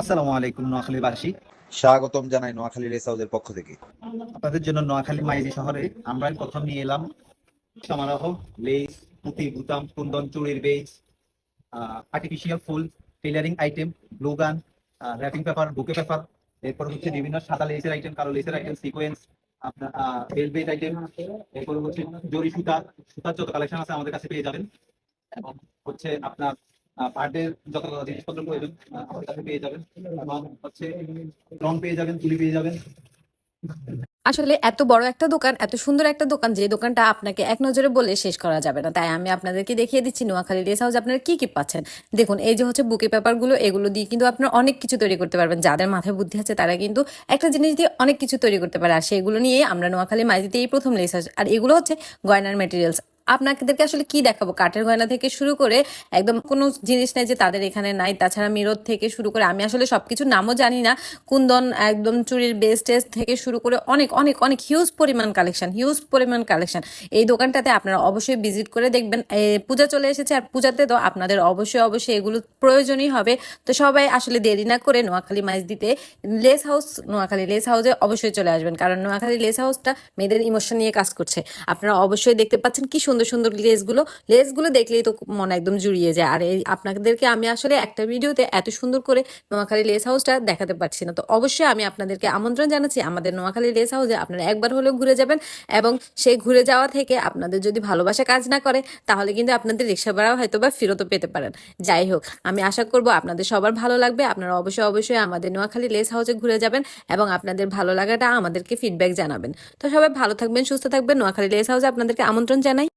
আসসালামু আলাইকুম নোয়াখালীবাসী স্বাগতম জানাই নোয়াখালী রেস হাউসের পক্ষ থেকে। আপনাদের জন্য নোয়াখালী মাইজি শহরে আমরা প্রথম নিয়ে এলাম। সমারোহ লেস পুঁতি বুতাম কুন্দন চুড়ির বেজ আর্টিফিশিয়াল ফুল tailoring item glue gun wrapping paper bouquet paper এরপর হচ্ছে বিভিন্ন সাদা লেসের আইটেম কালো লেসের আইটেম সিকোয়েন্স আপনার বেলভেট আইটেম এরপর হচ্ছে জরি সুতা সুতার যত কালেকশন আছে আমাদের কাছে পেয়ে যাবেন। এবং হচ্ছে আপনার পার্টের জিনিসপত্র প্রয়োজন পেয়ে যাবেন। এবং হচ্ছে পেয়ে যাবেন, তুলি পেয়ে যাবেন। আসলে এত বড় একটা দোকান, এত সুন্দর একটা দোকান, যে দোকানটা আপনাকে এক নজরে বলে শেষ করা যাবে না। তাই আমি আপনাদেরকে দেখিয়ে দিচ্ছি, নোয়াখালী রেস হাউস আপনারা কি কি পাচ্ছেন। দেখুন, এই যে হচ্ছে বুকে পেপারগুলো এগুলো দিয়ে কিন্তু আপনারা অনেক কিছু তৈরি করতে পারবেন। যাদের মাথায় বুদ্ধি আছে, তারা কিন্তু একটা জিনিস দিয়ে অনেক কিছু তৈরি করতে পারে। আর সেগুলো নিয়ে আমরা নোয়াখালী মাইজিতে এই প্রথম হাউস আর এগুলো হচ্ছে গয়নার মেটেরিয়ালস আপনাদেরকে আসলে কি দেখাবো? কাঠের গয়না থেকে শুরু করে একদম কোনো জিনিস নেই যে তাদের এখানে নাই। তাছাড়া মিরর থেকে শুরু করে আমি আসলে সবকিছু নামও জানি না। কুন্দন একদম চুরির বেস টেস থেকে শুরু করে অনেক অনেক অনেক হিউজ পরিমাণ কালেকশন হিউজ পরিমাণ কালেকশন এই দোকানটাতে আপনারা অবশ্যই ভিজিট করে দেখবেন। পূজা চলে এসেছে আর পূজাতে তো আপনাদের অবশ্যই অবশ্যই এগুলো প্রয়োজনই হবে। তো সবাই আসলে দেরি না করে নোয়াখালী মাইজ দিতে লেস হাউস, নোয়াখালী লেস হাউসে অবশ্যই চলে আসবেন। কারণ নোয়াখালী লেস হাউসটা মেয়েদের ইমোশন নিয়ে কাজ করছে। আপনারা অবশ্যই দেখতে পাচ্ছেন কি সুন্দর সুন্দর লেসগুলো লেসগুলো দেখলেই তো মন একদম জুড়িয়ে যায়। আর এই আপনাদেরকে আমি আসলে একটা ভিডিওতে এত সুন্দর করে নোয়াখালী লেস হাউসটা দেখাতে পারছি না। তো অবশ্যই আমি আপনাদেরকে আমন্ত্রণ জানাচ্ছি, আমাদের নোয়াখালী লেস হাউসে আপনারা একবার হলেও ঘুরে যাবেন এবং সেই ঘুরে যাওয়া থেকে আপনাদের যদি ভালোবাসা কাজ না করে, তাহলে কিন্তু আপনাদের রিক্সা ভাড়াও হয়তো বা ফেরতও পেতে পারেন। যাই হোক, আমি আশা করব আপনাদের সবার ভালো লাগবে। আপনারা অবশ্যই অবশ্যই আমাদের নোয়াখালী লেস হাউসে ঘুরে যাবেন এবং আপনাদের ভালো লাগাটা আমাদেরকে ফিডব্যাক জানাবেন। তো সবাই ভালো থাকবেন, সুস্থ থাকবেন। নোয়াখালী লেস হাউসে আপনাদেরকে আমন্ত্রণ জানাই।